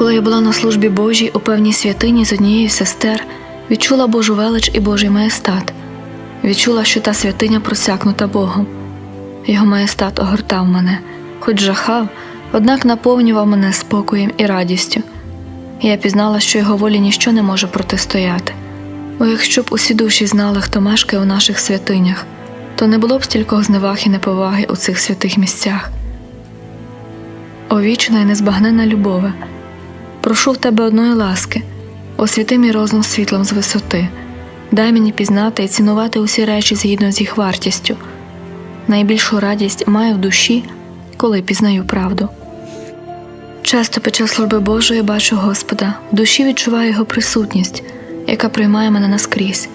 Коли я була на службі Божій у певній святині з однією сестер, відчула Божу велич і Божий маєстат, відчула, що та святиня просякнута Богом. Його маєстат огортав мене, хоч жахав, однак наповнював мене спокоєм і радістю. Я пізнала, що його волі ніщо не може протистояти. Бо якщо б усі душі знали, хто мешкає у наших святинях, то не було б стількох зневаг і неповаги у цих святих місцях. О вічна і незбагненна любове, прошу в тебе одної ласки, освіти мій розум світлом з висоти, дай мені пізнати і цінувати усі речі згідно з їх вартістю. Найбільшу радість маю в душі, коли пізнаю правду. Часто під час служби Божої бачу Господа, в душі відчуваю Його присутність, яка приймає мене наскрізь,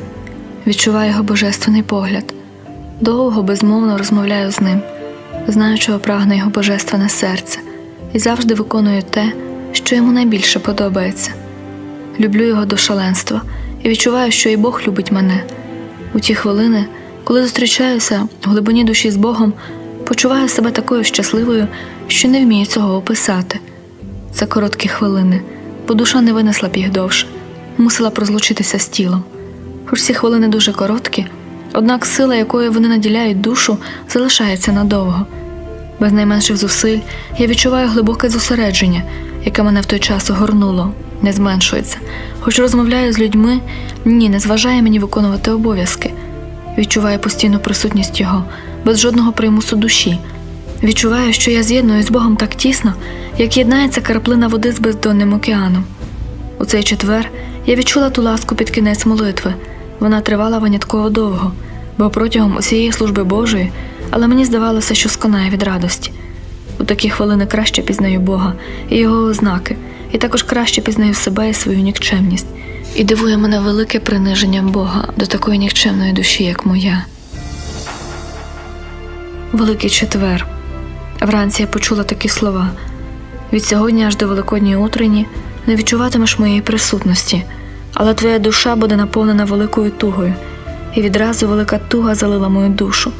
відчуваю Його божественний погляд. Довго, безмовно розмовляю з ним, знаю, чого прагне його божественне серце, і завжди виконую те, що йому найбільше подобається. Люблю його до шаленства і відчуваю, що і Бог любить мене. У ті хвилини, коли зустрічаюся в глибині душі з Богом, почуваю себе такою щасливою, що не вмію цього описати. Це короткі хвилини, бо душа не винесла б їх довше, мусила б розлучитися з тілом. Хоч ці хвилини дуже короткі, однак сила, якою вони наділяють душу, залишається надовго. Без найменших зусиль я відчуваю глибоке зосередження, яке мене в той час огорнуло, не зменшується. Хоч розмовляю з людьми, ні, не зважає мені виконувати обов'язки. Відчуваю постійну присутність його, без жодного примусу душі. Відчуваю, що я з'єдную з Богом так тісно, як єднається краплина води з бездонним океаном. У цей четвер я відчула ту ласку під кінець молитви. Вона тривала винятково довго, бо протягом усієї служби Божої, але мені здавалося, що сконає від радості. У такі хвилини краще пізнаю Бога і його ознаки, і також краще пізнаю себе і свою нікчемність. І дивує мене велике приниження Бога до такої нікчемної душі, як моя. Великий четвер. Вранці я почула такі слова: від сьогодні аж до Великодньої утренні не відчуватимеш моєї присутності, але твоя душа буде наповнена великою тугою, і відразу велика туга залила мою душу.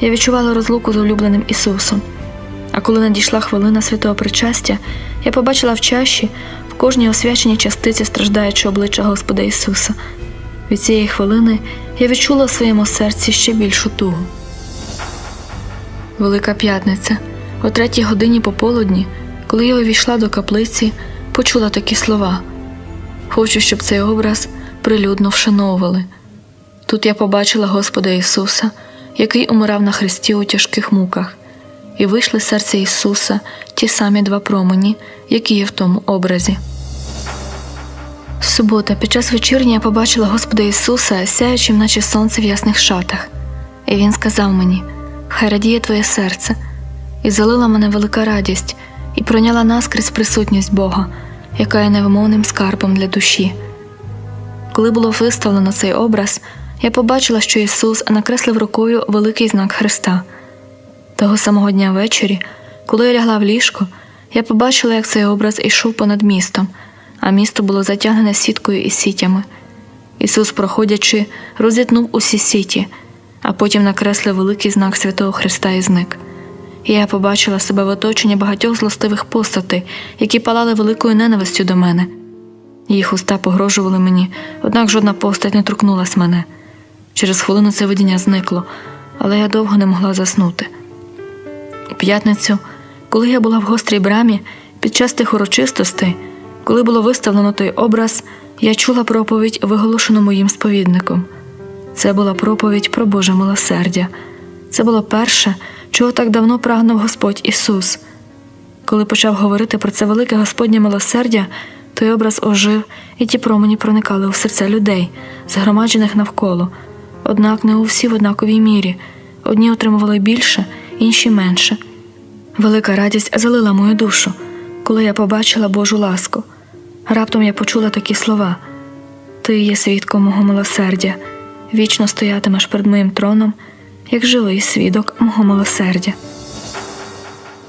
Я відчувала розлуку з улюбленим Ісусом. А коли надійшла хвилина святого причастя, я побачила в чаші в кожній освяченій частиці страждаючи обличчя Господа Ісуса. Від цієї хвилини я відчула в своєму серці ще більшу тугу. Велика п'ятниця, о третій годині пополудні, коли я увійшла до каплиці, почула такі слова: Хочу, щоб цей образ прилюдно вшановували. Тут я побачила Господа Ісуса, який умирав на хресті у тяжких муках, і вийшли з серця Ісуса ті самі два промені, які є в тому образі. Субота, під час вечірні я побачила Господа Ісуса, сяючим, наче сонце в ясних шатах, і Він сказав мені: Хай радіє твоє серце, і залила мене велика радість, і пройняла наскрізь присутність Бога, яка є невимовним скарбом для душі. Коли було виставлено цей образ, я побачила, що Ісус накреслив рукою великий знак Христа. Того самого дня ввечері, коли я лягла в ліжко, я побачила, як цей образ ішов понад містом, а місто було затягнене сіткою і сітями. Ісус, проходячи, розітнув усі сіті, а потім накреслив великий знак святого Христа і зник. І я побачила себе в оточенні багатьох злостивих постатей, які палали великою ненавистю до мене. Їх уста погрожували мені, однак жодна постать не торкнулась мене. Через хвилину це видіння зникло, але я довго не могла заснути. У п'ятницю, коли я була в гострій брамі, під час тих урочистостей, коли було виставлено той образ, я чула проповідь, виголошену моїм сповідником. Це була проповідь про Боже милосердя. Це було перше, чого так давно прагнув Господь Ісус. Коли почав говорити про це велике Господнє милосердя, той образ ожив, і ті промені проникали у серця людей, згромаджених навколо. Однак не у всі в однаковій мірі. Одні отримували більше, інші менше. Велика радість залила мою душу, коли я побачила Божу ласку. Раптом я почула такі слова: Ти є свідком мого милосердя, вічно стоятимеш перед моїм троном, як живий свідок мого милосердя.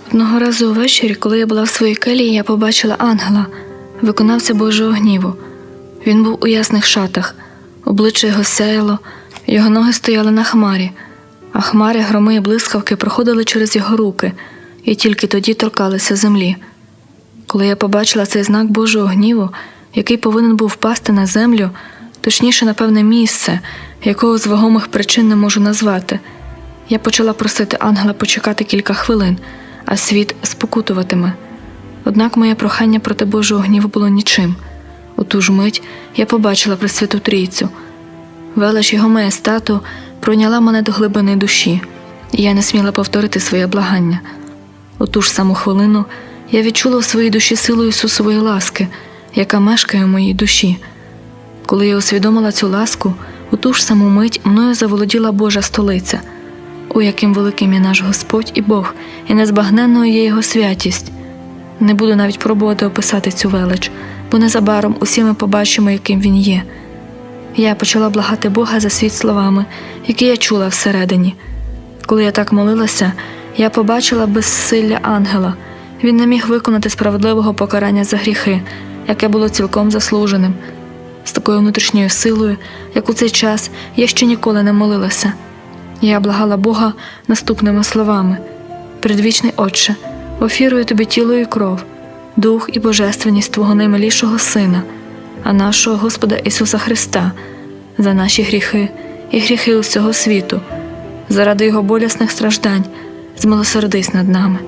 Одного разу увечері, коли я була в своїй келії, я побачила ангела, виконавця Божого гніву. Він був у ясних шатах, обличчя його сяяло, його ноги стояли на хмарі, а хмари, громи і блискавки проходили через його руки і тільки тоді торкалися землі. Коли я побачила цей знак Божого гніву, який повинен був впасти на землю, точніше, напевне, місце, якого з вагомих причин не можу назвати, я почала просити ангела почекати кілька хвилин, а світ спокутуватиме. Однак моє прохання проти Божого гніву було нічим. У ту ж мить я побачила Пресвяту Трійцю. Велич його маєстату пройняла мене до глибини душі, і я не сміла повторити своє благання. У ту ж саму хвилину я відчула у своїй душі силу Ісусової ласки, яка мешкає в моїй душі. Коли я усвідомила цю ласку, у ту ж саму мить мною заволоділа Божа столиця. О, яким великим є наш Господь і Бог, і незбагненною є Його святість. Не буду навіть пробувати описати цю велич, бо незабаром усі ми побачимо, яким він є. Я почала благати Бога за світ словами, які я чула всередині. Коли я так молилася, я побачила безсилля ангела. Він не міг виконати справедливого покарання за гріхи, яке було цілком заслуженим. З такою внутрішньою силою, як у цей час, я ще ніколи не молилася. Я благала Бога наступними словами: Предвічний Отче, офірую тобі тіло і кров, дух і божественність Твого наймилішого Сина, а нашого Господа Ісуса Христа, за наші гріхи і гріхи усього світу, заради Його болісних страждань, змилосердись над нами.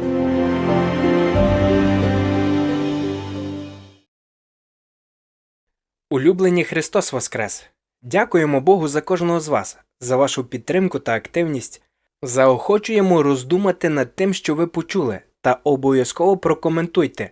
Улюблені Христос Воскрес! Дякуємо Богу за кожного з вас, за вашу підтримку та активність. Заохочуємо роздумати над тим, що ви почули, та обов'язково прокоментуйте,